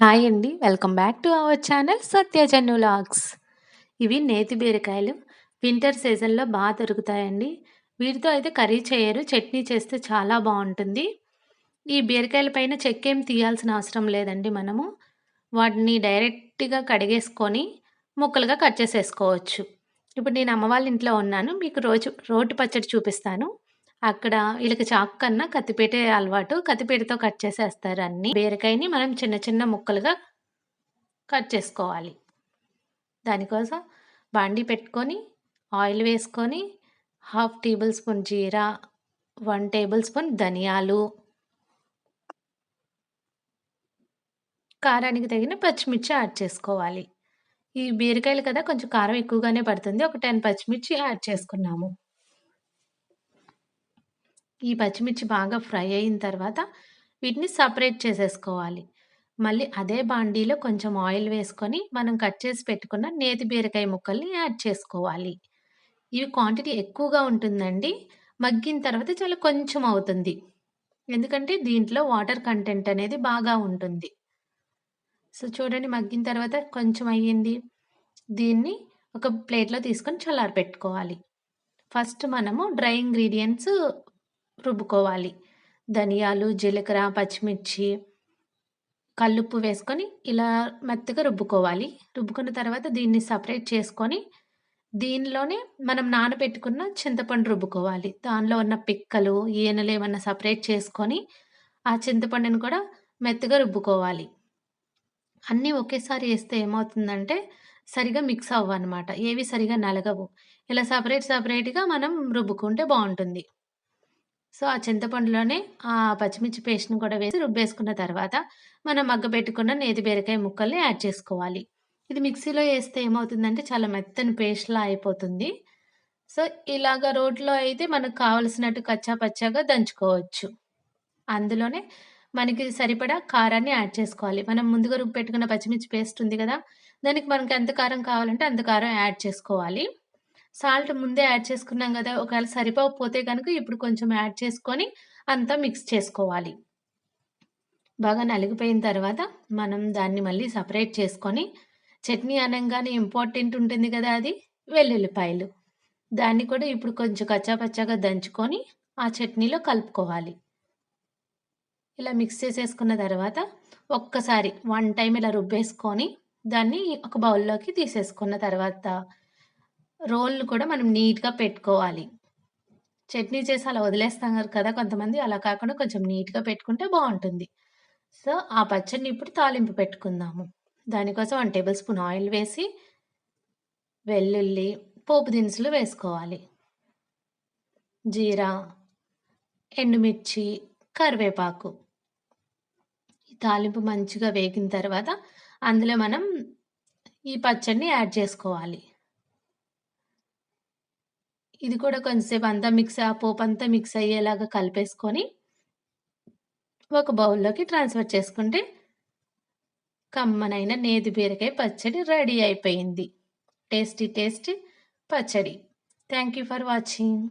Hi అండి. Welcome back to our channel సత్యజన్ను vlogs ఇవి నేతి బీరకాయలు. వింటర్ సీజన్‌లో బాగా దొరుకుతాయండి. వీటితో అయితే కర్రీ చేయరు. చట్నీ చేస్తే చాలా బాగుంటుంది ఈ బీరకాయల పైన చెక్కేం తీయాల్సిన అవసరం లేదండి మనము. వాటిని డైరెక్ట్‌గా కడిగేసుకొని ముక్కలుగా కట్ చేసేసుకోవచ్చు. ఇప్పుడు నేను అమ్మ వాళ్ళ ఇంట్లో ఉన్నాను. మీకు రోజు రోటి పచ్చడి చూపిస్తాను. అక్కడ వీళ్ళకి చాకు కన్నా కత్తిపీటే అలవాటు. కత్తిపేటతో కట్ చేసేస్తారు అన్నీ. బీరకాయని మనం చిన్న చిన్న ముక్కలుగా కట్ చేసుకోవాలి. దానికోసం బాండీ పెట్టుకొని, ఆయిల్ వేసుకొని, హాఫ్ టేబుల్ స్పూన్ జీరా, వన్ టేబుల్ స్పూన్ ధనియాలు కారానికి తగిన పచ్చిమిర్చి యాడ్ చేసుకోవాలి. ఈ బీరకాయలు కదా కొంచెం కారం ఎక్కువగానే పడుతుంది. ఒక 10 పచ్చిమిర్చి యాడ్ చేసుకున్నాము. ఈ పచ్చిమిర్చి బాగా ఫ్రై అయిన తర్వాత వీటిని సపరేట్ చేసేసుకోవాలి. మళ్ళీ అదే బాండీలో కొంచెం ఆయిల్ వేసుకొని మనం కట్ చేసి పెట్టుకున్న నేతి బీరకాయ ముక్కల్ని యాడ్ చేసుకోవాలి. ఇవి క్వాంటిటీ ఎక్కువగా ఉంటుందండి. మగ్గిన తర్వాత చాలా కొంచెం అవుతుంది. ఎందుకంటే దీంట్లో వాటర్ కంటెంట్ అనేది బాగా ఉంటుంది. సో, చూడండి మగ్గిన తర్వాత కొంచెం అయ్యింది. దీన్ని ఒక ప్లేట్‌లో తీసుకొని చల్లారపెట్టుకోవాలి. ఫస్ట్ మనము డ్రై ఇంగ్రీడియంట్స్ రుబ్బుకోవాలి. ధనియాలు, జీలకర్ర, పచ్చిమిర్చి, కల్లుప్పు వేసుకొని ఇలా మెత్తగా రుబ్బుకోవాలి. రుబ్బుకున్న తర్వాత దీన్ని సపరేట్ చేసుకొని, దీనిలోనే మనం నానబెట్టుకున్న చింతపండు రుబ్బుకోవాలి. దానిలో ఉన్న పిక్కలు, ఈనెలు ఏమన్నా సపరేట్ చేసుకొని, ఆ చింతపండుని కూడా మెత్తగా రుబ్బుకోవాలి. అన్నీ ఒకేసారి వేస్తే ఏమవుతుందంటే, సరిగా మిక్స్ అవ్వనమాట. ఏవి సరిగా నలగవు. ఇలా సపరేట్ సపరేట్గా మనం రుబ్బుకుంటే బాగుంటుంది సో, ఆ చింతపండులోనే ఆ పచ్చిమిర్చి పేస్ట్‌ని కూడా వేసి రుబ్బేసుకున్న తర్వాత, మనం మగ్గబెట్టుకున్న నేతి బీరకాయ ముక్కల్ని యాడ్ చేసుకోవాలి. ఇది మిక్సీలో వేస్తే ఏమవుతుందంటే, చాలా మెత్తని పేస్ట్‌లా అయిపోతుంది. సో, ఇలాగ రోట్లో అయితే మనకు కావలసినట్టు కచ్చా పచ్చాగా దంచుకోవచ్చు. అందులోనే మనకి సరిపడా కారాన్ని యాడ్ చేసుకోవాలి. మనం ముందుగా రుబ్బు పెట్టుకున్న పచ్చిమిర్చి పేస్ట్ ఉంది కదా దానికి మనకి ఎంత కారం కావాలంటే అంత కారం యాడ్ చేసుకోవాలి. సాల్ట్ ముందే యాడ్ చేసుకున్నాం కదా ఒకవేళ సరిపోకపోతే కనుక ఇప్పుడు కొంచెం యాడ్ చేసుకొని అంతా మిక్స్ చేసుకోవాలి. బాగా నలిగిపోయిన తర్వాత మనం దాన్ని మళ్ళీ సపరేట్ చేసుకొని, చట్నీ అనంగానే ఇంపార్టెంట్ ఉంటుంది కదా అది వెల్లుల్లిపాయలు. దాన్ని కూడా ఇప్పుడు కొంచెం కచ్చాపచ్చాగా దంచుకొని, ఆ చట్నీలో కలుపుకోవాలి. ఇలా మిక్స్ చేసేసుకున్న తర్వాత, ఒక్కసారి వన్ టైం ఇలా రుబ్బేసుకొని, దాన్ని ఒక బౌల్‌లోకి తీసేసుకున్న తర్వాత, రోల్‌ని కూడా మనం నీట్‌గా పెట్టుకోవాలి. చట్నీ చేసి అలా వదిలేస్తాం కదా కొంతమంది. అలా కాకుండా కొంచెం నీట్‌గా పెట్టుకుంటే బాగుంటుంది సో, ఆ పచ్చడిని ఇప్పుడు తాలింపు పెట్టుకుందాము. దానికోసం వన్ టేబుల్ స్పూన్ ఆయిల్ వేసి వెల్లుల్లి, పోపు దినుసులు వేసుకోవాలి. జీరా, ఎండుమిర్చి, కరివేపాకు. ఈ తాలింపు మంచిగా వేగిన తర్వాత, అందులో మనం ఈ పచ్చడిని యాడ్ చేసుకోవాలి. ఇది కూడా కొంచెంసేపు అంతా మిక్స్ ఆ పోపు అంతా మిక్స్ అయ్యేలాగా కలిపేసుకొని ఒక బౌల్‌లోకి ట్రాన్స్‌ఫర్ చేసుకుంటే కమ్మనైన నేతి బీరకాయ పచ్చడి రెడీ అయిపోయింది. టేస్టీ టేస్టీ పచ్చడి. Thank you for watching.